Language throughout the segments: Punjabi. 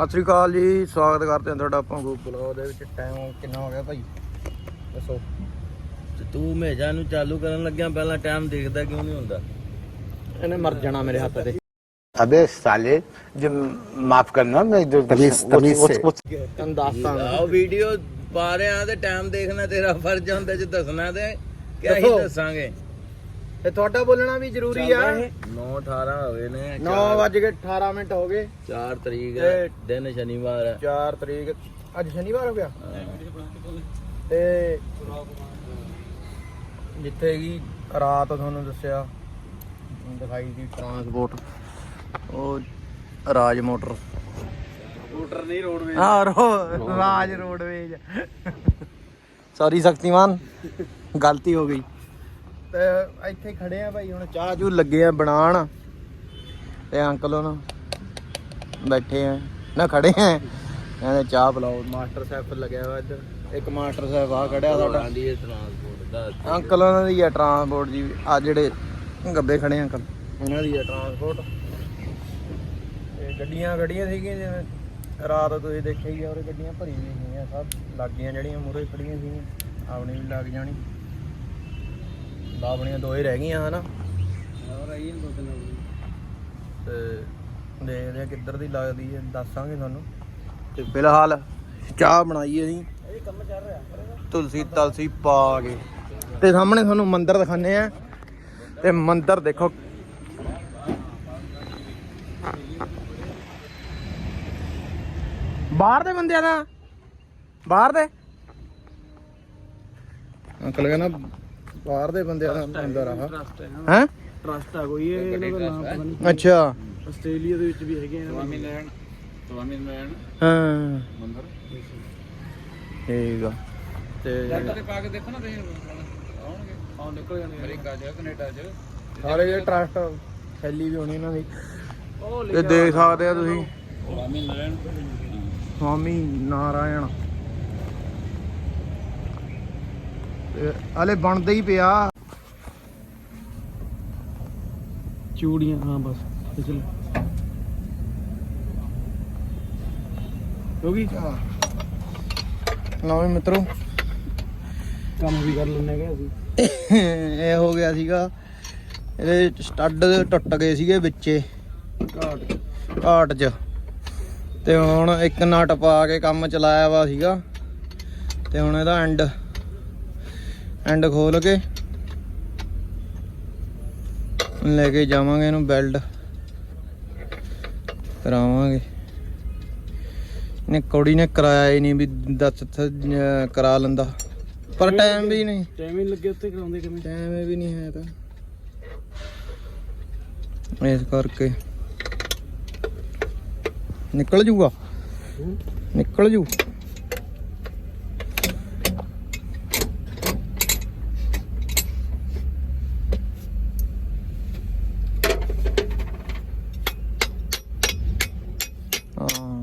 ਸਤਿ ਸ੍ਰੀ ਅਕਾਲ ਜੀ ਸਵਾਗਤ ਕਰਦੇ ਹਾਂ ਤੁਹਾਡਾ ਆਪਾਂ ਗੋ ਬਲੌਗ ਦੇ ਵਿੱਚ। ਟਾਈਮ ਕਿੰਨਾ ਹੋ ਗਿਆ ਭਾਈ? ਦੱਸੋ। ਤੇ ਤੂੰ ਮੇਜਾ ਨੂੰ ਚਾਲੂ ਕਰਨ ਲੱਗਿਆ ਪਹਿਲਾਂ ਟਾਈਮ ਦੇਖਦਾ ਕਿਉਂ ਨਹੀਂ ਹੁੰਦਾ? ਇਹਨੇ ਮਰ ਜਾਣਾ ਮੇਰੇ ਹੱਥ ਤੇ। ਅਬੇ ਸਾਲੇ ਜੇ ਮਾਫ ਕਰਨਾ ਮੈਂ ਜੋ ਤਮੀਜ਼ ਤਮੀਜ਼ ਸੇ। ਅੰਦਾਜ਼ਾ ਆਓ ਵੀਡੀਓ ਪਾ ਰਿਆਂ ਤੇ ਟਾਈਮ ਦੇਖਣਾ ਤੇਰਾ ਫਰਜ਼ ਹੁੰਦਾ ਜੇ ਦੱਸਣਾ ਤੇ ਕਿਆ ਹੀ ਦੱਸਾਂਗੇ? ਤੇ ਤੁਹਾਡਾ ਬੋਲਣਾ ਵੀ ਜ਼ਰੂਰੀ ਆ। 9 18 ਹੋਏ ਨੇ 9 ਵਜ ਕੇ 18 ਮਿੰਟ ਹੋ ਗਏ। 4 ਤਰੀਕ ਤੇ- ਹੈ ਦਿਨ ਸ਼ਨੀਵਾਰ ਹੈ 4 ਤਰੀਕ ਅੱਜ ਸ਼ਨੀਵਾਰ ਹੋ ਗਿਆ? ਤੇ ਜਿੱਥੇ ਕੀ ਰਾਤ ਤੁਹਾਨੂੰ ਦੱਸਿਆ ਦਿਖਾਈ ਦੀ ਟਰਾਂਸਪੋਰਟ ਉਹ ਰਾਜ ਮੋਟਰ। ਸਕੂਟਰ ਨਹੀਂ ਰੋਡਵੇ ਹਾਂ ਰੋ ਰਾਜ ਰੋਡਵੇਜ ਸੌਰੀ ਸ਼ਕਤੀਮਾਨ ਗਲਤੀ ਹੋ ਗਈ। ਤੇ ਇੱਥੇ ਖੜੇ ਆ ਭਾਈ ਹੁਣ ਚਾਹ ਚੂ ਲੱਗੇ ਆ ਬਣਾਉਣ। ਤੇ ਅੰਕਲ ਹੁਣ ਬੈਠੇ ਆ। ਨਾ ਖੜੇ ਆ। ਕਹਿੰਦੇ ਚਾਹ ਪਿਲਾਓ। ਮਾਸਟਰ ਸਾਹਿਬ ਲੱਗਿਆ ਹੋਇਆ ਇੱਧਰ। ਇੱਕ ਮਾਸਟਰ ਸਾਹਿਬ ਆ ਖੜਿਆ ਸਾਡਾ। ਆਂਦੀ ਹੈ ਟਰਾਂਸਪੋਰਟ ਦਾ। ਅੰਕਲ ਉਹਨਾਂ ਦੀ ਹੈ ਟਰਾਂਸਪੋਰਟ ਦੀ ਆ ਜਿਹੜੇ ਗੱਬੇ ਖੜੇ ਆ ਅੰਕਲ। ਉਹਨਾਂ ਦੀ ਹੈ ਟਰਾਂਸਪੋਰਟ ਤੇ ਗੱਡੀਆਂ ਗੱਡੀਆਂ ਸੀਗੀਆਂ ਜਿਵੇਂ। ਰਾਤ ਤੁਸੀਂ ਦੇਖਿਆ ਹੀ ਆ ਉਹਦੇ ਗੱਡੀਆਂ ਭਰੀ ਹੋਈਆਂ ਸਭ। ਲੱਗੀਆਂ ਜਿਹੜੀਆਂ ਮੂਹਰੇ ਖੜੀਆਂ ਸੀਗੀਆਂ। ਆਪਣੀ ਵੀ ਲੱਗ ਜਾਣੀ। ਆਪਣੀਆਂ ਦੋ ਹੀ ਰਹਿ ਗਈਆਂ ਹਨਾ? ਤੇ ਦੇਖਦੇ ਆ ਕਿੱਧਰ ਦੀ ਲੱਗਦੀ ਹੈ ਦੱਸਾਂਗੇ ਤੁਹਾਨੂੰ। ਤੇ ਫਿਲਹਾਲ ਚਾਹ ਬਣਾਈ ਅਸੀਂ। ਇਹ ਕੰਮ ਚੱਲ ਰਿਹਾ ਤੁਲਸੀ ਤਲਸੀ ਪਾ ਕੇ। ਤੇ ਸਾਹਮਣੇ ਤੁਹਾਨੂੰ ਮੰਦਿਰ ਦਿਖਾਣੇ ਆ। ਤੇ ਮੰਦਿਰ ਦੇਖੋ। ਬਾਹਰ ਦੇ ਬੰਦਿਆਂ ਦਾ। ਬਾਹਰ ਦੇ। ਅੰਕਲ ਕਹਿੰਦਾ ਬਾਹਰ ਦੇ ਬੰਦਿਆਂ ਦਾ ਮੰਦਿਰ ਆ ਹੈ ਟਰਸਟ ਆ ਕੋਈ ਇਹ ਇਹਨਾਂ ਦਾ ਨਾਮ ਪਤਾ ਨਹੀਂ ਅੱਛਾ। ਆਸਟ੍ਰੇਲੀਆ ਦੇ ਵਿੱਚ ਵੀ ਹੈਗੇ ਇਹਨਾਂ ਦੇ। ਲੈਣ ਸਵਾਮੀ ਲੈਣ ਹਾਂ। ਮੰਦਰ। ਠੀਕ ਆ। ਤੇ ਤੇ ਪਾ ਕੇ ਦੇਖੋ ਨਾ ਤੁਸੀਂ। ਆਉਣਗੇ। ਆਉਂ ਨਿਕਲ ਜਾਣਗੇ। ਅਮਰੀਕਾ ਚ ਕੈਨੇਡਾ ਚ। ਸਾਰੇ ਜਿਹੜੇ ਟਰਸਟ ਫੈਲੀ ਵੀ ਹੋਣੀ ਇਹਨਾਂ ਦੀ। ਤੇ ਦੇਖ ਸਕਦੇ ਆ ਤੁਸੀਂ। ਸਵਾਮੀ ਲੈਣ ਸਵਾਮੀ ਨਾਰਾਇਣ ਤੇ ਹਲੇ ਬਣਦਾ ਹੀ ਪਿਆ। ਚੂੜੀਆਂ ਹਾਂ ਬਸ ਚਲ। ਹੋ ਗਈ? ਲਓ ਵੀ ਮਿੱਤਰੋ। ਕੰਮ ਵੀ ਕਰ ਲੈਣੇ ਹੈਗੇ ਅਸੀਂ। ਇਹ ਹੋ ਗਿਆ ਸੀਗਾ। ਇਹਦੇ ਸਟੱਡ ਟੁੱਟ ਗਏ ਸੀਗੇ ਵਿੱਚੇ। ਘਾਟ ਘਾਟ 'ਚ। ਤੇ ਹੁਣ ਇੱਕ ਨਟ ਪਾ ਕੇ ਕੰਮ ਚਲਾਇਆ ਵਾ ਸੀਗਾ। ਤੇ ਹੁਣ ਇਹਦਾ ਐਂਡ ਐਂਡ ਖੋਲ ਕੇ। ਲੈ ਕੇ ਜਾਵਾਂਗੇ ਇਹਨੂੰ ਬੈਲਟ। ਕਰਾਵਾਂਗੇ। ਨੇ ਕੌੜੀ ਨੇ ਕਰਾਇਆ ਹੀ ਨਹੀਂ ਵੀ ਦੱਸ ਕਰਾ ਲੈਂਦਾ। ਪਰ ਟਾਈਮ ਵੀ ਨਹੀਂ। ਟਾਈਮ ਹੀ ਲੱਗੇ ਉੱਥੇ ਕਰਾਉਂਦੇ ਕਿਵੇਂ? ਟਾਈਮ ਵੀ ਨਹੀਂ ਹੈ ਤਾਂ। ਇਸ ਕਰਕੇ। ਨਿਕਲ ਜੂਗਾ। ਨਿਕਲ ਜੂ ਹਾਂ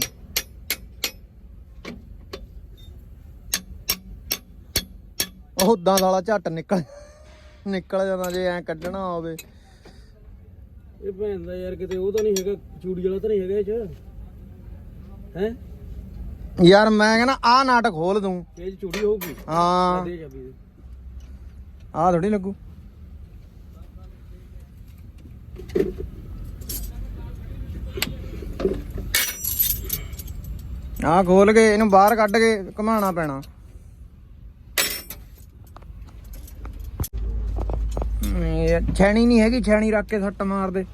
ਉਹ ਉਦਾਂ ਵਾਲਾ ਝੱਟ ਨਿਕਲ ਨਿਕਲ ਜਾਂਦਾ ਜੇ ਐ ਕੱਢਣਾ ਹੋਵੇ। ਇਹ ਭੈਣ ਦਾ ਯਾਰ ਕਿਤੇ ਉਹ ਤਾਂ ਨਹੀਂ ਹੈਗਾ ਚੂੜੀ ਵਾਲਾ ਤਾਂ ਨਹੀਂ ਹੈਗਾ ਇਹ ਚ। ਹੈ? ਯਾਰ ਮੈਂ ਕਹਿੰਦਾ ਆਹ ਨਾਟਕ ਖੋਲ ਦੂੰ ਇਹ 'ਚ ਚੂੜੀ ਹੋਊਗੀ? ਹਾਂ। ਦੇ ਚਾਬੀ ਦੇ ਆਹ ਥੋੜੀ ਲੱਗੂ। ਆਹ ਖੋਲ ਕੇ ਇਹਨੂੰ ਬਾਹਰ ਕੱਢ ਕੇ ਘੁਮਾਉਣਾ ਪੈਣਾ। ਛੈਣੀ ਨਹੀਂ ਹੈਗੀ ਛੈਣੀ ਰੱਖ ਕੇ ਸੱਟ ਮਾਰ ਦੇ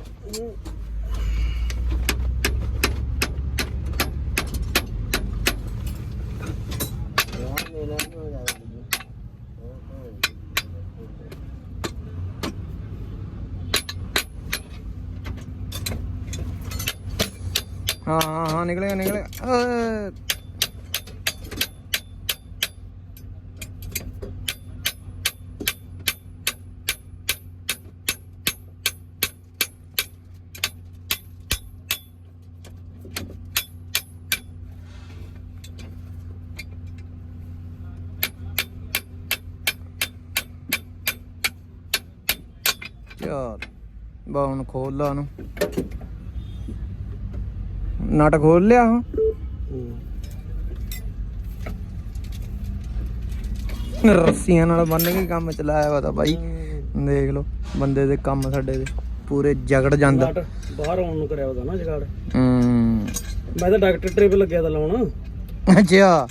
ਹਾਂ ਹਾਂ ਹਾਂ ਨਿਕਲੇਗਾ ਓਏ। ਯਾਰ ਬਾ ਹੁਣ ਖੋਲ ਲਾ ਉਹਨੂੰ। ਨਟ ਖੋਲ ਲਿਆ ਹੁਣ ਹੂੰ ਰੱਸੀਆਂ ਨਾਲ ਬੰਨ ਕੇ ਕੰਮ ਚਲਾਇਆ ਵਾ ਤਾਂ ਬਾਈ। ਦੇਖ ਲਓ ਬੰਦੇ ਦੇ ਕੰਮ ਸਾਡੇ ਦੇ ਪੂਰੇ ਜਗੜ ਜਾਂਦਾ। ਬਾਹਰ ਆਉਣ ਨੂੰ ਕਰਿਆ ਉਹਦਾ ਨਾ ਜਗਾੜ। ਹੂੰ। ਮੈਂ ਤਾਂ ਡਾਕਟਰ ਟ੍ਰਿਪ ਲੱਗਿਆ ਤਾਂ ਲਾਉਣ। ਅੱਛਾ।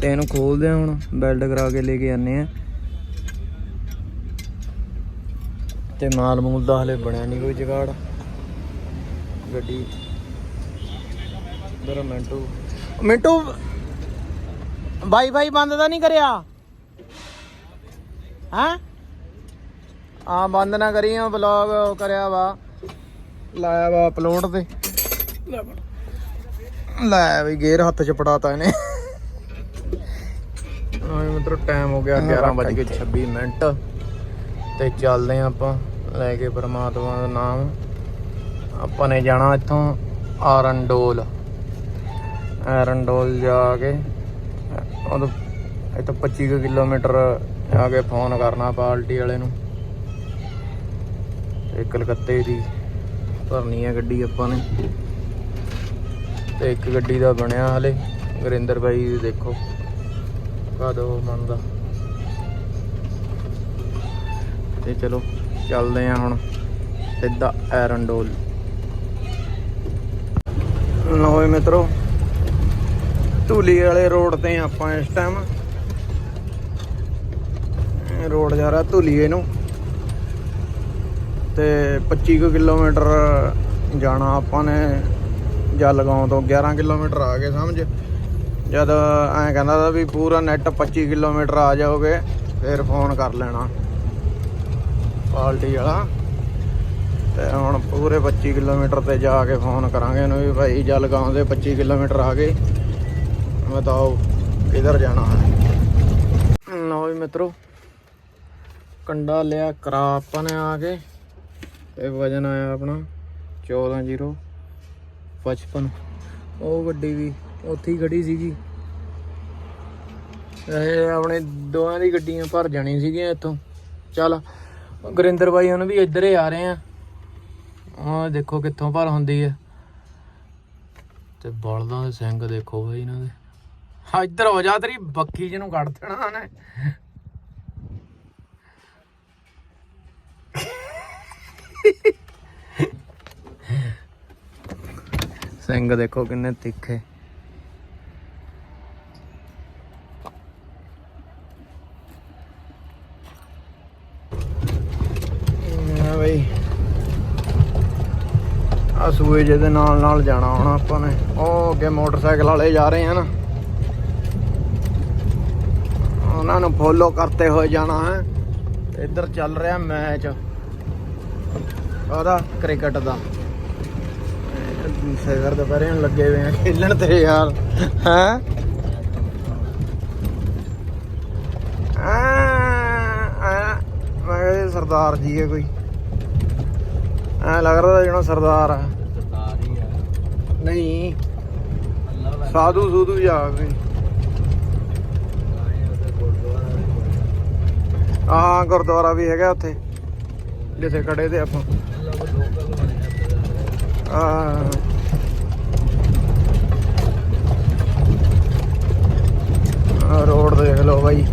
ਤੇ ਇਹਨੂੰ ਖੋਲਦੇ ਆ ਹੁਣ ਬੈਲਟ ਕਰਾ ਕੇ ਲੈ ਕੇ ਆਨੇ ਆ। ਤੇ ਮਾਲ ਮੂਲ ਦਾ ਹਲੇ ਬਣਿਆ ਨਹੀਂ ਕੋਈ ਜਗਾੜ। ਗੱਡੀ। ਦਰਾ ਮਿੰਟੂ। ਮਿੰਟੂ ਬਾਈ ਬੰਦ ਤਾਂ ਨਹੀਂ ਕਰਿਆ? ਹਾਂ? ਆ ਬੰਦ ਨਾ ਕਰੀਓ ਵਲੌਗ ਕਰਿਆ ਵਾ। ਲਾਇਆ ਵਾ ਅਪਲੋਡ ਤੇ। ਲੈ ਵੀ ਗੇਅਰ ਹੱਥ ਚ ਫੜਾਤਾ ਇਹਨੇ। ਹਾਂ ਮਿੱਤਰੋ ਟਾਈਮ ਹੋ ਗਿਆ 11:26 ਮਿੰਟ। ਤੇ ਚੱਲਦੇ ਆਂ ਆਪਾਂ। ਲੈ ਕੇ ਪਰਮਾਤਮਾ ਦਾ ਨਾਮ। ਆਪਾਂ ਨੇ ਜਾਣਾ ਇੱਥੋਂ ਆਰੰਡੋਲ। ਆਰੰਡੋਲ ਜਾ ਕੇ, ਉਦੋਂ ਇੱਥੋਂ 25 ਕੁ ਕਿਲੋਮੀਟਰ ਜਾ ਕੇ ਫੋਨ ਕਰਨਾ ਪਾਰਟੀ ਵਾਲੇ ਨੂੰ। ਤੇ ਕਲਕੱਤੇ ਦੀ ਭਰਨੀ ਹੈ ਗੱਡੀ ਆਪਾਂ ਨੇ। ਤੇ ਇੱਕ ਗੱਡੀ ਦਾ ਬਣਿਆ ਹਲੇ ਗੁਰਿੰਦਰ ਬਾਈ ਦੇਖੋ। ਕਦੋਂ ਮੰਨਦਾ ਤੇ ਚਲੋ। ਚੱਲਦੇ ਆ ਹੁਣ ਸਿੱਧਾ ਐਰੰਡੋਲ ਲਓ ਵੀ ਮਿੱਤਰੋ, ਧੂਲੀ ਵਾਲੇ ਰੋਡ ਤੇ ਆਪਾਂ ਇਸ ਟਾਈਮ ਰੋਡ ਜਾ ਰਿਹਾ ਧੂਲੀਏ ਨੂੰ ਤੇ 25 ਕੁ ਕਿਲੋਮੀਟਰ ਜਾਣਾ ਆਪਾਂ ਨੇ ਜਲਗਾਉਂ ਤੋਂ 11 ਕਿਲੋਮੀਟਰ ਆ ਗਏ ਸਮਝ। ਜਦ ਐਂ ਕਹਿੰਦਾ ਤਾ ਵੀ ਪੂਰਾ ਨੈਟ 25 ਕਿਲੋਮੀਟਰ ਆ ਜਾਓਗੇ, ਫਿਰ ਫੋਨ ਕਰ ਲੈਣਾ। ਪਾਲਟੀ ਵਾਲਾ। ਤੇ ਹੁਣ ਪੂਰੇ 25 ਕਿਲੋਮੀਟਰ ਤੇ ਜਾ ਕੇ ਫੋਨ ਕਰਾਂਗੇ ਇਹਨੂੰ ਵੀ ਭਾਈ ਜਲਗਾਉਂ ਦੇ 25 ਕਿਲੋਮੀਟਰ ਆ ਗਏ। ਬਤਾਓ ਕਿੱਧਰ ਜਾਣਾ ਹੈ। ਲਓ ਵੀ ਮਿੱਤਰੋ, ਕੰਡਾ ਲਿਆ ਕਰਾ ਆਪਾਂ ਨੇ ਆ ਕੇ। ਤੇ ਵਜਨ ਆਇਆ ਆਪਣਾ 14055 ਉਹ ਗੱਡੀ ਵੀ ਉੱਥੇ ਹੀ ਖੜੀ ਸੀਗੀ। ਇਹ ਆਪਣੇ ਦੋਵਾਂ ਦੀ ਗੱਡੀਆਂ ਭਰ ਜਾਣੀ ਸੀਗੀਆਂ ਇੱਥੋਂ। ਚੱਲ ਗੁਰਿੰਦਰ ਬਾਈ ਹੁਣ ਵੀ ਇੱਧਰ ਹੀ ਆ ਰਹੇ ਆ। ਆਹ ਦੇਖੋ ਕਿੱਥੋਂ ਭਰ ਹੁੰਦੀ ਹੈ ਤੇ ਬਲਦਾਂ ਦੇ ਸਿੰਘ ਦੇਖੋ ਬਾਈ ਇਹਨਾਂ ਦੇ। ਹਾਂ ਇੱਧਰ ਹੋ ਜਾ ਤੇਰੀ ਬੱਕੀ ਜਿਹਨੂੰ ਕੱਢ ਦੇਣਾ ਨੇ ਸਿੰਘ ਦੇਖੋ ਕਿੰਨੇ ਤਿੱਖੇ ਆ ਬਈ ਆ ਸੂਏ ਜਿਹੇ ਦੇ ਨਾਲ ਨਾਲ ਜਾਣਾ ਹੁਣ ਆਪਾਂ ਨੇ। ਉਹ ਅੱਗੇ ਮੋਟਰਸਾਈਕਲ ਵਾਲੇ ਜਾ ਰਹੇ ਹਨ ਉਹਨਾਂ ਨੂੰ ਫੋਲੋ ਕਰਤੇ ਹੋਏ ਜਾਣਾ ਹੈ। ਇੱਧਰ ਚੱਲ ਰਿਹਾ ਮੈਚ। ਉਹਦਾ ਕ੍ਰਿਕਟ ਦਾ। ਸੇਵਰ ਦੁਪਹਿਰੇ ਨੂੰ ਲੱਗੇ ਹੋਏ ਆ ਖੇਲਣ ਤੇ ਯਾਰ। ਹੈ? ਮੈਂ ਕਿਹਾ ਸਰਦਾਰ ਜੀ ਹੈ ਕੋਈ। ਐ ਲੱਗਦਾ ਜਿਹੜਾ ਸਰਦਾਰ ਆ ਸਰਦਾਰ ਆ। ਨਹੀਂ ਅੱਲਾ ਸਾਧੂ ਸੂਧੂ ਜਾ ਕੋਈ ਹਾਂ ਗੁਰਦੁਆਰਾ ਵੀ ਹੈਗਾ ਉੱਥੇ ਜਿੱਥੇ ਖੜੇ ਤੇ ਆਪਾਂ ਆ ਰੋਡ ਦੇਖ ਲਓ ਬਾਈ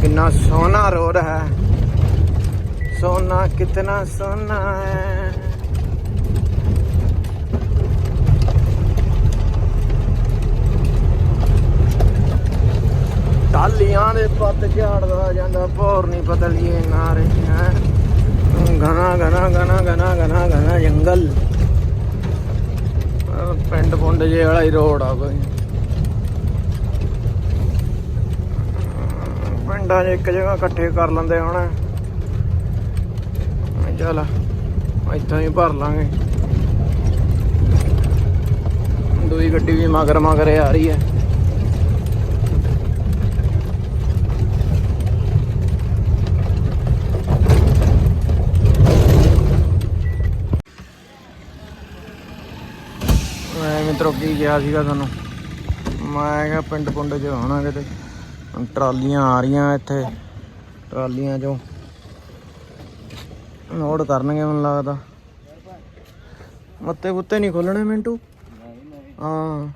ਕਿੰਨਾ ਸੋਹਣਾ ਰੋਡ ਹੈ ਸੋਨਾ ਕਿਤਨਾ ਸੋਨਾ ਹੈ ਟਾਲੀਆਂ ਦੇ ਪੱਤ ਝਾੜਦਾ ਜਾਂਦਾ, ਭੌਰ ਨਹੀਂ ਪਤਲੀਏ ਨਾਰੇ, ਹੈ। ਘਣਾ ਘਣਾ ਘਣਾ ਘਣਾ ਘਣਾ ਘਣਾ ਜੰਗਲ। ਪਿੰਡ ਪੁੰਡ ਜੇ ਵਾਲਾ ਹੀ ਰੋਡ ਆ ਕੋਈ। ਪਿੰਡਾਂ 'ਚ ਇੱਕ ਜਗ੍ਹਾ ਇਕੱਠੇ ਕਰ ਲੈਂਦੇ ਹੁਣ। ਚੱਲ, ਇੱਥੋਂ ਹੀ ਭਰ ਲਾਂਗੇ। ਦੂਈ ਗੱਡੀ ਵੀ ਮਗਰ ਮਗਰ ਆ ਰਹੀ ਹੈ। ਮੈਂ ਗਿਆ ਸੀਗਾ ਤੁਹਾਨੂੰ। ਮੈਂ ਕਿਹਾ ਪਿੰਡ ਪੁੰਡ ਚ ਹੋਣਾ ਕਿਤੇ ਟਰਾਲੀਆਂ ਆ ਰਹੀਆਂ ਇੱਥੇ, ਟਰਾਲੀਆਂ ਚੋਂ। ਲੋਡ ਕਰਨਗੇ ਮੈਨੂੰ ਲੱਗਦਾ। ਬੱਤੇ ਬੁੱਤੇ ਨਹੀਂ ਖੋਲਣੇ ਮਿੰਟੂ? ਹਾਂ।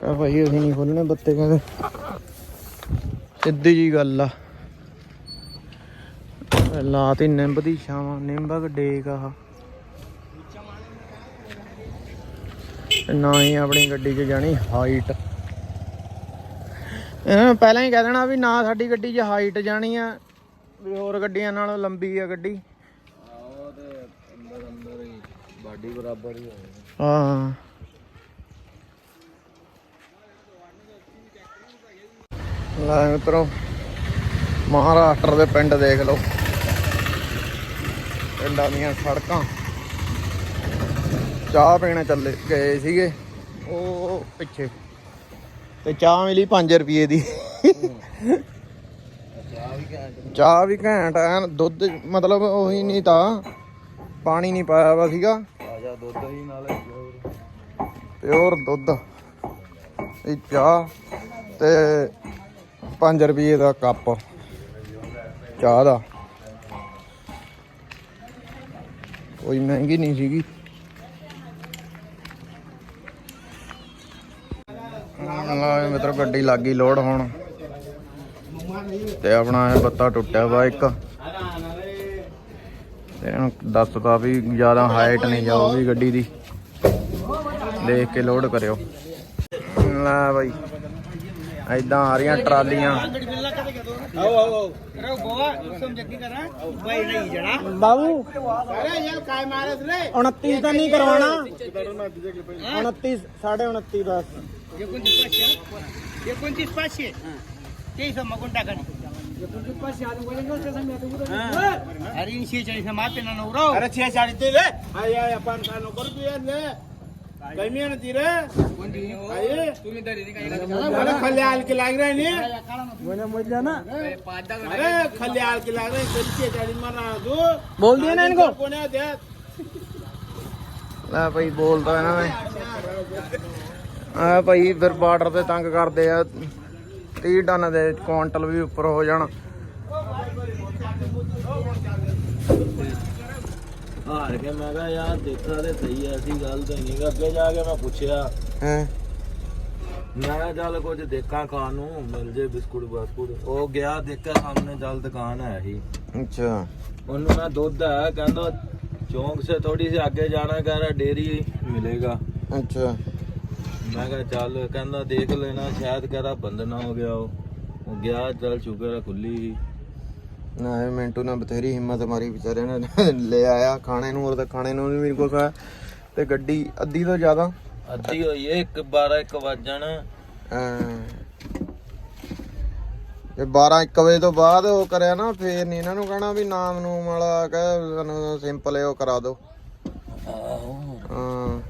ਕਹ ਭਾਈ ਅਸੀਂ ਨਹੀਂ ਖੋਲਣੇ ਬੱਤੇ ਕਹਿੰਦੇ। ਸਿੱਧੀ ਜੀ ਗੱਲ ਆ। ਲਾਤੀ ਨਿੰਬ ਦੀ ਛਾਵਾਂ ਨਿੰਬਕ ਡੇਕ ਆ ਨਾ ਹੀ ਆਪਣੀ ਗੱਡੀ 'ਚ ਜਾਣੀ ਹਾਈਟ ਇਹਨਾਂ ਨੂੰ ਪਹਿਲਾਂ ਹੀ ਕਹਿ ਦੇਣਾ ਵੀ ਨਾ ਸਾਡੀ ਗੱਡੀ 'ਚ ਹਾਈਟ ਜਾਣੀ ਆ, ਵੀ ਹੋਰ ਗੱਡੀਆਂ ਨਾਲੋਂ ਲੰਬੀ ਆ ਗੱਡੀ। ਬਾਡੀ ਬਰਾਬਰ ਹੀ ਹੋਵੇ ਹਾਂ। ਲੈ ਮਿੱਤਰੋ, ਮਹਾਰਾਸ਼ਟਰ ਦੇ ਪਿੰਡ ਦੇਖ ਲਓ। ਪਿੰਡਾਂ ਦੀਆਂ ਸੜਕਾਂ। ਚਾਹ ਪੀਣ ਚੱਲੇ ਗਏ ਸੀਗੇ। ਉਹ ਪਿੱਛੇ। ਤੇ ਚਾਹ ਮਿਲੀ 5 ਰੁਪਏ ਦੀ। ਚਾਹ ਵੀ ਘੈਂਟ ਐਨ ਦੁੱਧ ਮਤਲਬ ਉਹੀ ਨਹੀਂ ਤਾਂ। ਪਾਣੀ ਨਹੀਂ ਪਾਇਆ ਵਾ ਸੀਗਾ। ਆਜਾ ਦੁੱਧ ਹੀ ਨਾਲੇ ਪਿਓਰ ਦੁੱਧ। ਇਹ ਚਾਹ ਤੇ 5 ਰੁਪਏ ਦਾ ਕੱਪ। ਚਾਹ ਦਾ। ਕੋਈ ਮਹਿੰਗੀ ਨਹੀਂ ਸੀਗੀ। ਲਾ ਮਿੱਤਰ ਗੱਡੀ ਲੱਗੀ ਲੋਡ ਹੁਣ। ਤੇ ਆਪਣਾ ਇਹ ਬੱਤਾ ਟੁੱਟਿਆ ਵਾ ਇੱਕ। ਤੇ ਇਹਨੂੰ ਦੱਸਤਾ ਵੀ ਜ਼ਿਆਦਾ ਹਾਈਟ ਨਹੀਂ ਜਾਊਗੀ ਗੱਡੀ ਦੀ। ਦੇਖ ਕੇ ਲੋਡ ਕਰਿਓ। ਲੈ ਬਾਈ ਐਦਾਂ ਆ ਰਹੀਆਂ ਟਰਾਲੀਆਂ। ਆਓ ਆਓ ਆਓ। ਅਰੇ ਗੋਆ ਸਮਝ ਕੀ ਕਰਾਂ। ਬਾਈ ਨਹੀਂ ਜਣਾ। ਬਾਬੂ ਅਰੇ ਯਾਰ ਕਾਇ ਮਾਰਸ ਰੇ 29 ਤਾਂ ਨਹੀਂ ਕਰਵਾਉਣਾ। 29 29.5 ਦਾ एकोणतीस पाचशे एकोणतीस पाचशे तेच मगून टाका एकोणतीस पाचशे आधी वजन नसते सांगा आता उद्या अरे ऐंशी चाळीस मापे ना नवराव अरे छे साडी ते रे आय आय आपण काय नको तू यार रे कमी आहे ना ती रे आई, तुम्ही तरी नाही काही मला खाली आलकी लागणार नाही मधल्या ना पाच दहा अरे खाली आलकी लागणार तरी साडी मला तू बोल दिया ना इनको. कोण्या द्या ला भाई बोलता है ना मैं ਆ ਭਾਈ ਫਿਰ ਬਾਰਡਰ ਤੇ ਤੰਗ ਕਰਦੇ ਆ। 30 ਟਨ ਦੇ ਕੁਆਂਟਲ ਵੀ ਉੱਪਰ ਹੋ ਜਾਣ। ਹਾਰ ਕੇ ਮੈਂ ਕਿਹਾ ਯਾਰ ਦੇਖਾ ਤੇ ਸਹੀ ਐ ਗੱਲ ਤਾਂ ਨਹੀਂ ਅੱਗੇ ਜਾ ਕੇ ਮੈਂ ਪੁੱਛਿਆ ਹੈ? ਮੈਂ ਚੱਲ ਕੁਝ ਦੇਖਾਂ ਖਾਣ ਨੂੰ ਮਿਲ ਜੇ ਬਿਸਕੁਟ ਬਾਸਕੁਟ। ਉਹ ਗਿਆ ਦੇਖਿਆ ਸਾਹਮਣੇ ਚੱਲ ਦੁਕਾਨ ਹੈ ਹੀ ਅੱਛਾ। ਉਹਨੂੰ ਮੈਂ ਦੁੱਧ ਹੈ ਕਹਿੰਦਾ ਚੌਂਕ ਸੇ ਥੋੜੀ ਸੀ ਅੱਗੇ ਜਾਣਾ ਕਹ ਰਹਾ ਡੇਰੀ ਮਿਲੇਗਾ। ਅੱਛਾ। ਮੈਂ ਕਿਹਾ ਚੱਲ ਕਹਿੰਦਾ ਦੇਖ ਲੈਣਾ ਸ਼ਾਇਦ ਕਹ ਰਹਾ ਬੰਦ ਨਾ ਹੋ ਗਿਆ ਉਹ। ਉਹ ਗਿਆ ਚੱਲ ਸ਼ੁਕਰ ਖੁੱਲੀ ਸੀ। ਨਾ ਇਹ ਮਿੰਟੂ ਨੇ ਬਥੇਰੀ ਹਿੰਮਤ ਮਾਰੀ ਵਿਚਾਰੇ ਨੇ। ਲੈ ਆਇਆ ਖਾਣੇ ਨੂੰ ਔਰ ਤਾਂ ਖਾਣੇ ਨੂੰ ਵੀ ਕੁਛ ਆ ਤੇ ਗੱਡੀ ਅੱਧੀ ਤੋਂ ਜ਼ਿਆਦਾ? ਅੱਧੀ ਹੋਈ ਏ 1 12 1 ਵਜਣ। ਅਮ ਤੇ 12 1 ਵਜੇ ਤੋਂ ਬਾਅਦ ਉਹ ਕਰਿਆ ਨਾ ਫੇਰ ਨਹੀਂ ਇਹਨਾਂ ਨੂੰ ਕਹਣਾ ਵੀ ਨਾਮ ਨੂਮ ਵਾਲਾ ਕਹ ਸਾਨੂੰ ਸਿੰਪਲ ਉਹ ਕਰਾ ਦਿਓ। ਆਹੋ। ਹਾਂ।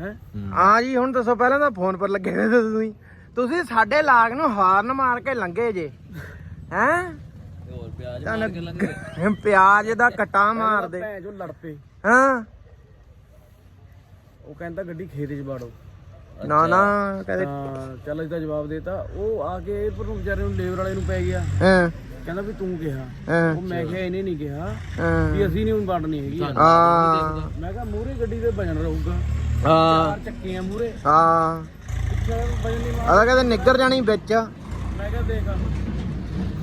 ਹੈ? ਹਾਂ। ਜੀ ਹੁਣ ਦੱਸੋ ਪਹਿਲਾਂ ਤਾਂ ਫੋਨ ਪਰ ਲੱਗੇ ਹੋਏ ਸੀ ਤੁਸੀਂ। ਤੁਸੀਂ ਸਾਡੇ ਲਾਗ ਨੂੰ ਹਾਰਨ ਮਾਰ ਕੇ ਲੰਘੇ ਜੇ। ਹੈਂ? ਹੋਰ ਪਿਆਜ ਦਾ ਕਟਾ ਮਾਰਦੇ। ਭੈਣ ਜੋ ਲੜ ਪਏ। ਹਾਂ। ਉਹ ਕਹਿੰਦਾ ਗੱਡੀ ਖੇਤ 'ਚ ਬਾੜੋ ਨਾ ਨਾ ਕਹਦੇ ਚੱਲ ਅਸੀਂ ਤਾਂ ਜਵਾਬ ਦੇਤਾ। ਉਹ ਆ ਕੇ ਪਰ ਨੂੰ ਵਿਚਾਰੇ ਨੂੰ ਲੇਬਰ ਵਾਲੇ ਨੂੰ ਪੈ ਗਿਆ। ਹਾਂ। ਕਹਿੰਦਾ ਵੀ ਤੂੰ ਕਿਹਾ। ਉਹ ਮੈਂ ਕਿਹਾ ਇਹਨੇ ਨਹੀਂ ਕਿਹਾ। ਵੀ ਅਸੀਂ ਨਹੀਂ ਹੁਣ ਵੰਡਣੀ ਹੈਗੀ। ਹਾਂ। ਮੈਂ ਕਿਹਾ ਮੂਰੇ ਗੱਡੀ ਤੇ ਵਜਨ ਰਹੂਗਾ। ਹਾਂ। ਚਾਰ ਚੱਕੇ ਆ ਮੂਰੇ ਹਾਂ। ਪਿੱਛੇ ਵਜਨ ਨਹੀਂ ਮਾਰ ਆਦਾ ਕਹਿੰਦੇ ਨਿੱਗਰ ਜਾਣੀ ਵਿੱਚ। ਮੈਂ ਕਿਹਾ ਦੇਖ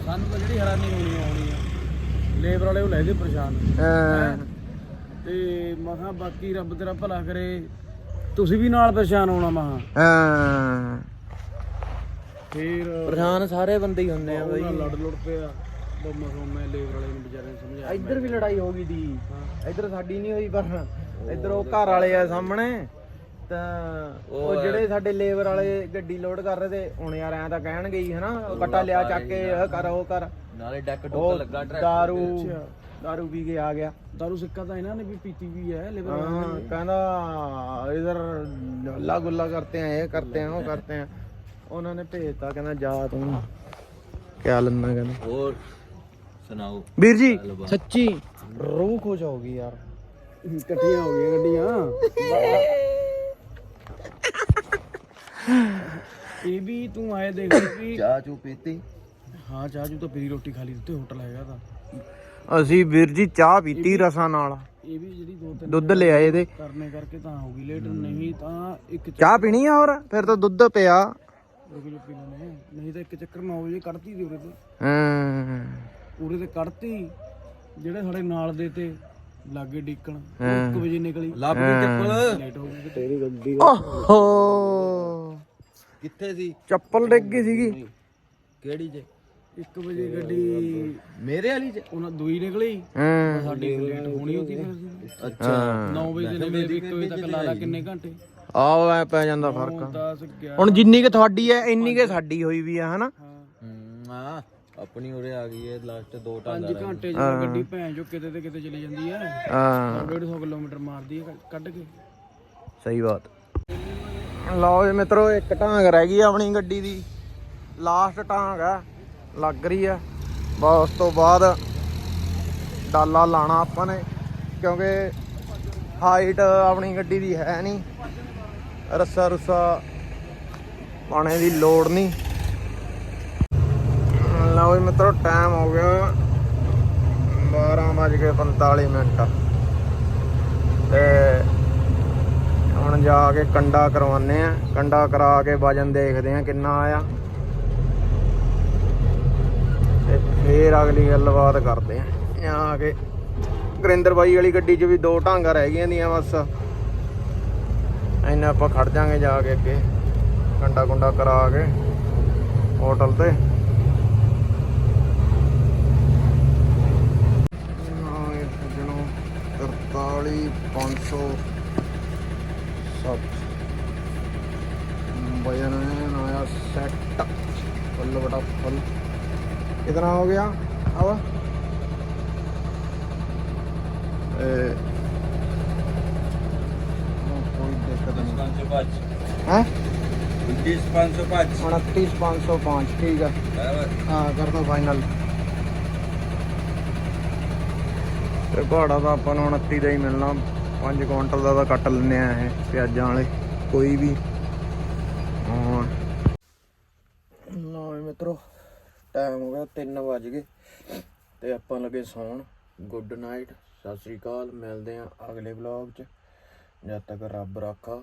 ਸਾਨੂੰ ਤਾਂ ਜਿਹੜੀ ਹੈਰਾਨੀ ਹੋਣੀ ਆ, ਹੋਣੀ ਆ। ਲੇਬਰ ਵਾਲੇ ਉਹ ਲੈ ਦੇ ਪਰੇਸ਼ਾਨ। ਹਾਂ। ਤੇ ਮਖਾ ਬਾਕੀ ਰੱਬ ਤੇਰਾ ਭਲਾ ਕਰੇ। ਤੁਸੀਂ ਵੀ ਨਾਲ ਪਰੇਸ਼ਾਨ ਹੋਣਾ ਮਹਾ ਹਾਂ। ਫੇਰ ਪ੍ਰਧਾਨ ਸਾਰੇ ਬੰਦੇ ਹੀ ਹੁੰਦੇ ਆ ਉਹ ਨਾਲ ਲੜ ਲੜ ਪਿਆ। ਬਸ ਮਖਾ ਮੈਂ ਲੇਬਰ ਵਾਲੇ ਨੂੰ ਵਿਚਾਰੇ ਨੂੰ ਸਮਝਾਇਆ। ਇੱਧਰ ਵੀ ਲੜਾਈ ਹੋ ਗਈ ਦੀ। ਇੱਧਰ ਸਾਡੀ ਨਹੀਂ ਹੋਈ ਪਰ ਇੱਧਰ ਉਹ ਘਰ ਵਾਲੇ ਆ ਸਾਹਮਣੇ ਤਾਂ ਉਹ ਜਿਹੜੇ ਸਾਡੇ ਲੇਬਰ ਵਾਲੇ ਗੱਡੀ ਲੋਡ ਕਰ ਰਹੇ ਤੇ ਹੁਣ ਯਾਰ ਐਂ ਤਾਂ ਕਹਿਣਗੇ ਹੀ ਹਨਾ ਕੱਟਾ ਲਿਆ ਚੱਕ ਕੇ ਇਹ ਕਰ ਉਹ ਕਰ। ਨਾਲੇ ਡੈਕ ਉਹ ਲੱਗਾ ਟਰੈਕਟਰ ਦਾਰੂ ਦਾਰੂ ਪੀ ਕੇ ਆ ਗਿਆ। ਦਾਰੂ ਸਿੱਕਾ ਤਾਂ ਇਹਨਾਂ ਨੇ ਵੀ ਪੀਤੀ ਵੀ ਹੈ ਲੇਬਰ ਹਾਂ ਕਹਿੰਦਾ ਇਧਰ ਲੱਲਾ ਗੁੱਲਾ ਕਰਤੇ ਆ ਇਹ ਕਰਤੇ ਆ ਉਹ ਕਰਤੇ ਆ। ਉਹਨਾਂ ਨੇ ਭੇਜਤਾ ਕਹਿੰਦਾ ਜਾ ਤੂੰ। ਕਿਆ ਲੰਨਾ ਕਹਿੰਦਾ। ਹੋਰ ਸੁਣਾਓ? ਵੀਰ ਜੀ। ਸੱਚੀ ਰੂਹ ਖੁਸ਼ ਹੋ ਗਈ ਯਾਰ। ਇਕੱਠੀਆਂ ਹੋ ਗਈਆਂ ਗੱਡੀਆਂ। ਇਹ ਵੀ ਤੂੰ ਆਏ ਦੇਖ ਵੀ ਚਾਹ ਚੂ ਪੀਤੀ? ਹਾਂ ਚਾਹ ਜੂ ਤਾਂ ਪੀਰੀ ਰੋਟੀ ਖਾ ਲਈ ਉੱਤੇ ਹੋਟਲ ਹੈਗਾ ਤਾਂ। ਅਸੀਂ ਵੀਰ ਜੀ ਚਾਹ ਪੀਤੀ ਰਸਾਂ ਨਾਲ। ਇਹ ਵੀ ਜਿਹੜੀ ਦੋ ਤਿੰਨ ਦੁੱਧ ਲਿਆ ਇਹਦੇ। ਕਰਨੇ ਕਰਕੇ ਤਾਂ ਹੋ ਗਈ ਲੇਟ ਨਹੀਂ ਤਾਂ ਇੱਕ ਚਾਹ ਪੀਣੀ ਆ ਹੋਰ? ਫਿਰ ਤਾਂ ਦੁੱਧ ਪਿਆ। ਰੁਕ ਜੋ ਪੀ ਲੈਣੇ ਨਹੀਂ ਤਾਂ ਇੱਕ ਚੱਕਰ 9 ਵਜੇ ਕੱਢਤੀ ਦੀ ਉਰੇ ਤੇ। ਹਾਂ। ਉਰੇ ਤੇ ਕੱਢਤੀ ਜਿਹੜੇ ਸਾਡੇ ਨਾਲ ਦੇ ਤੇ। ਲਾਗੇ ਡੀਕਣ 1 ਵਜੇ ਨਿਕਲੀ। ਲੱਭ ਗਈ ਚੱਪਲ? ਲੇਟ ਹੋ ਗਈ। ਤੇਰੀ ਗੱਡੀ ਓਹੋ। ਕਿੱਥੇ ਸੀ? ਚੱਪਲ ਡਿੱਗ ਗਈ ਸੀਗੀ। ਕਿਹੜੀ ਜੇ? 1 ਵਜੇ ਗੱਡੀ ਮੇਰੇ ਵਾਲੀ ਚ ਉਹਨਾਂ ਦੂਈ ਨਿਕਲੀ। ਹਾਂ। ਸਾਡੀ ਲੇਟ ਹੋਣੀ ਹੁੰਦੀ ਫਿਰ ਅੱਛਾ। 9 ਵਜੇ ਦੇ ਮੇਰੇ 1 ਵਜੇ ਤੱਕ ਲਾ ਲਾ ਕਿੰਨੇ ਘੰਟੇ? ਆਹ ਐ ਪੈ ਜਾਂਦਾ ਫ਼ਰਕ। 10 11 ਹੁਣ ਜਿੰਨੀ ਕਿ ਤੁਹਾਡੀ ਐ ਇੰਨੀ ਕਿ ਸਾਡੀ ਹੋਈ ਵੀ ਆ ਹਨਾ? ਹਾਂ। ਆਪਣੀ ਉਰੇ ਆ ਗਈ ਹੈ ਲਾਸਟ ਦੋ ਟਾਂਗਾ 5 ਘੰਟੇ ਜਦੋਂ ਗੱਡੀ ਭੈਣ ਜੋ ਕਿਤੇ ਤੇ ਕਿਤੇ ਚਲੀ ਜਾਂਦੀ ਹੈ। ਹਾਂ। 150 ਕਿਲੋਮੀਟਰ ਮਾਰਦੀ ਹੈ ਕੱਢ ਕੇ। ਸਹੀ ਬਾਤ। ਲਓ ਜੀ ਮਿੱਤਰੋ ਇੱਕ ਢਾਂਗ ਰਹਿ ਗਈ ਆਪਣੀ ਗੱਡੀ ਦੀ। ਲਾਸਟ ਢਾਂਗ ਆ ਲੱਗ ਰਹੀ ਆ। ਬਸ ਉਸ ਤੋਂ ਬਾਅਦ ਡਾਲਾ ਲਾਣਾ ਆਪਾਂ ਨੇ ਕਿਉਂਕਿ ਹਾਈਟ ਆਪਣੀ ਗੱਡੀ ਦੀ ਹੈ ਨਹੀਂ। ਰੱਸਾ ਰੁੱਸਾ ਪਾਣੇ ਦੀ ਲੋੜ ਨਹੀਂ। ਲਓ ਜੀ ਮਿੱਤਰੋ ਟਾਈਮ ਹੋ ਗਿਆ 12:45 ਮਿੰਟ। ਤੇ ਹੁਣ ਜਾ ਕੇ ਕੰਡਾ ਕਰਵਾਨੇ ਆ। ਕੰਡਾ ਕਰਾ ਕੇ ਵਜਨ ਦੇਖਦੇ ਆ ਕਿੰਨਾ ਆਇਆ। ਤੇ ਫੇਰ ਅਗਲੀ ਗੱਲਬਾਤ ਕਰਦੇ ਆ। ਆ ਕੇ ਗੁਰਿੰਦਰ ਬਾਈ ਵਾਲੀ ਗੱਡੀ 'ਚ ਵੀ ਦੋ ਢਾਂਗਾ ਰਹਿ ਗਈਆਂ ਦੀਆਂ ਬਸ। ਇੰਨਾ ਆਪਾਂ ਖੜ ਜਾਾਂਗੇ ਜਾ ਕੇ ਅੱਗੇ। ਕੰਡਾ ਕੁੰਡਾ ਕਰਾ ਕੇ ਹੋਟਲ ਤੇ। वाली पाँच सौ साठ वज़न है नया सेट फल बटा फल कितना हो? गया अब उनतीस पाँच सौ पाँच। उनतीस पाँच सौ पाँच ठीक है। हाँ कर दो फाइनल ਫਾਈਨਲ ਤੇ ਤਾਂ ਆਪਾਂ ਨੂੰ 29 ਦਾ ਹੀ ਮਿਲਣਾ। 5 ਕੁਇੰਟਲ ਦਾ ਤਾਂ ਕੱਟ ਲੈਨੇ ਆ ਇਹ ਪਿਆਜ਼ਾਂ ਵਾਲੇ, ਕੋਈ ਵੀ। ਹਾਂ ਲਓ ਮਿੱਤਰੋ ਟਾਈਮ ਹੋ ਗਿਆ 3 ਵਜ ਗਏ ਤੇ ਆਪਾਂ ਲੱਗੇ ਸੌਣ। ਗੁੱਡ ਨਾਈਟ ਸਤਿ ਸ੍ਰੀ ਅਕਾਲ, ਮਿਲਦੇ ਆ ਅਗਲੇ ਵਲੌਗ 'ਚ। ਜਦ ਤੱਕ ਰੱਬ ਰਾਖਾ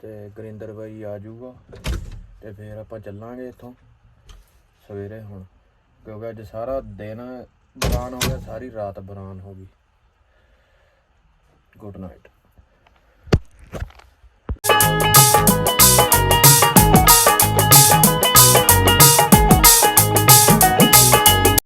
ਤੇ ਗਰਿੰਦਰ ਬਾਈ ਆ ਜਾਊਗਾ ਤੇ ਫਿਰ ਆਪਾਂ ਚੱਲਾਂਗੇ ਇੱਥੋਂ ਸਵੇਰੇ ਹੁਣ, ਕਿਉਂਕਿ ਅੱਜ ਸਾਰਾ ਦਿਨ ਬਰਾਨ ਹੋ ਗਿਆ ਸਾਰੀ ਰਾਤ ਬਰਾਨ ਹੋ ਗਈ। Good night